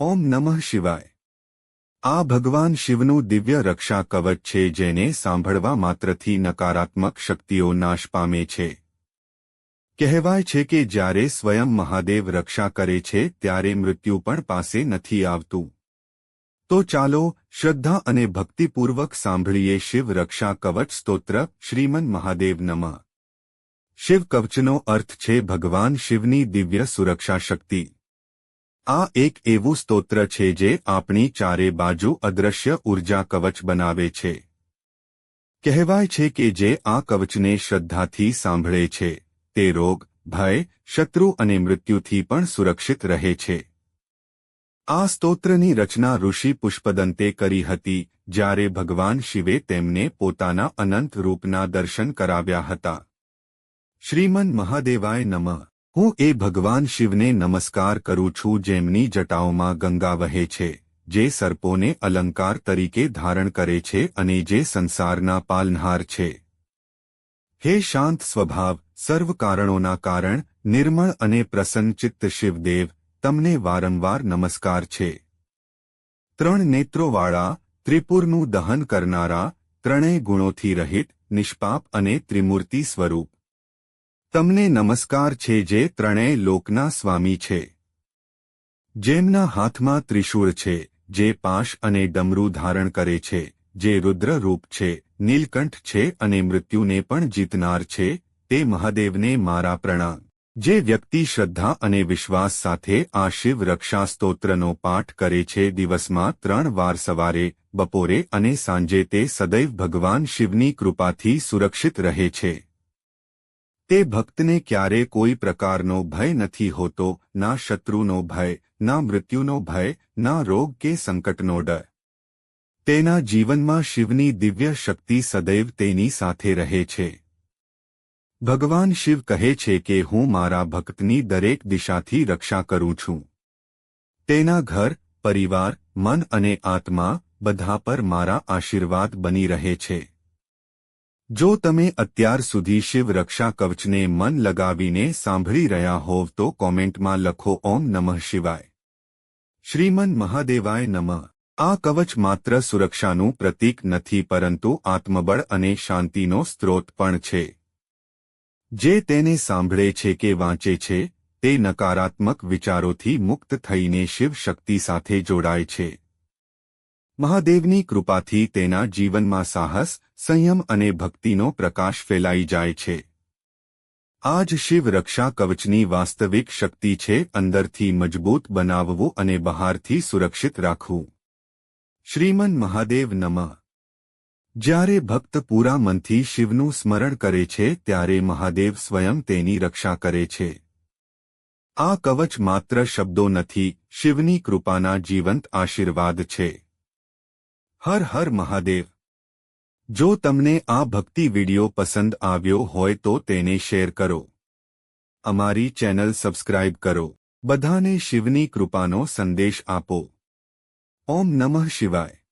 ઓમ નમઃ શિવાય. આ ભગવાન શિવનું દિવ્ય રક્ષા કવચ છે જેને સાંભળવા માત્રથી નકારાત્મક શક્તિઓ નાશ પામે છે. કહેવાય છે કે જ્યારે સ્વયં મહાદેવ રક્ષા કરે છે ત્યારે મૃત્યુ પણ પાસે નથી આવતું. તો ચાલો શ્રદ્ધા અને ભક્તિપૂર્વક સાંભળીએ શિવ રક્ષા કવચ સ્તોત્ર શ્રીમન મહાદેવ નમઃ. શિવ કવચનો અર્થ છે ભગવાન શિવની દિવ્ય સુરક્ષા શક્તિ. આ એક એવું સ્તોત્ર છે જે આપણી ચારે બાજુ અદ્રશ્ય ઊર્જા કવચ બનાવે છે. કહેવાય છે કે જે આ કવચને શ્રદ્ધાથી સાંભળે છે, તે રોગ, ભય, શત્રુ અને મૃત્યુથી પણ સુરક્ષિત રહે છે. આ સ્તોત્રની રચના ઋષિ પુષ્પદંતે કરી હતી, જ્યારે ભગવાન શિવે તેમને પોતાના અનંત રૂપના દર્શન કરાવ્યા હતા. શ્રીમન મહાદેવાય નમઃ. હું એ ભગવાન શિવને નમસ્કાર કરું છું જેમની જટાઓમાં ગંગા વહે છે, જે સર્પોને અલંકાર તરીકે ધારણ કરે છે અને જે સંસારના પાલનહાર છે. હે શાંત સ્વભાવ, સર્વ કારણોના કારણ, નિર્મળ અને પ્રસન્નચિત્ત શિવદેવ, તમને વારંવાર નમસ્કાર છે. ત્રણ નેત્રોવાળા, ત્રિપુરનું દહન કરનારા, ત્રણેય ગુણોથી રહિત, નિષ્પાપ અને ત્રિમૂર્તિ સ્વરૂપ. તમને નમસ્કાર છે જે ત્રણેય લોકના સ્વામી છે. જેમના હાથમાં ત્રિશૂળ છે, જે પાશ અને ડમરૂ ધારણ કરે છે, જે રુદ્ર રૂપ છે, નીલકંઠ છે અને મૃત્યુને પણ જીતનાર છે, તે મહાદેવને મારા પ્રણામ. જે વ્યક્તિ શ્રદ્ધા અને વિશ્વાસ સાથે આ શિવ રક્ષા સ્તોત્રનો પાઠ કરે છે, દિવસમાં ત્રણ વાર સવારે, બપોરે અને સાંજે તે સદૈવ ભગવાન શિવની કૃપાથી સુરક્ષિત રહે છે. તે ભક્તને ક્યારે કોઈ પ્રકારનો ભય નથી હોતો, ના શત્રુનો ભય, ના મૃત્યુનો ભય, ના રોગ કે સંકટનો ડર. તેના જીવનમાં શિવની દિવ્ય શક્તિ સદૈવ તેની સાથે રહે છે. ભગવાન શિવ કહે છે કે હું મારા ભક્તની દરેક દિશાથી રક્ષા કરું છું. તેના ઘર, પરિવાર, મન અને આત્મા બધા પર મારા આશીર્વાદ બની રહે છે. જો તમે અત્યાર સુધી શિવ રક્ષા કવચને મન લગાવીને સાંભળી રહ્યા હોવ તો કોમેન્ટમાં લખો ઓમ નમઃ શિવાય. શ્રીમન મહાદેવાય નમઃ. આ કવચ માત્ર સુરક્ષાનું પ્રતીક નથી પરંતુ આત્મબળ અને શાંતિનો સ્ત્રોત પણ છે. જે તેને સાંભળે છે કે વાંચે છે, તે નકારાત્મક વિચારોથી મુક્ત થઈને શિવ શક્તિ સાથે જોડાય છે. મહાદેવની કૃપાથી તેના જીવનમાં સાહસ, સંયમ અને ભક્તિનો પ્રકાશ ફેલાઈ જાય છે. આ જ શિવ રક્ષા કવચની વાસ્તવિક શક્તિ છે અંદરથી મજબૂત બનાવવું અને બહારથી સુરક્ષિત રાખવું. શ્રીમન મહાદેવ નમઃ. જ્યારે ભક્ત પૂરા મનથી શિવનું સ્મરણ કરે છે ત્યારે મહાદેવ સ્વયં તેની રક્ષા કરે છે. આ કવચ માત્ર શબ્દો નથી, શિવની કૃપાના જીવંત આશીર્વાદ છે. હર હર મહાદેવ. જો તમને આ ભક્તિ વિડિયો પસંદ આવ્યો હોય તો તેને શેર કરો. અમારી ચેનલ સબસ્ક્રાઇબ કરો. બધાને શિવની કૃપાનો સંદેશ આપો. ઓમ નમઃ શિવાય.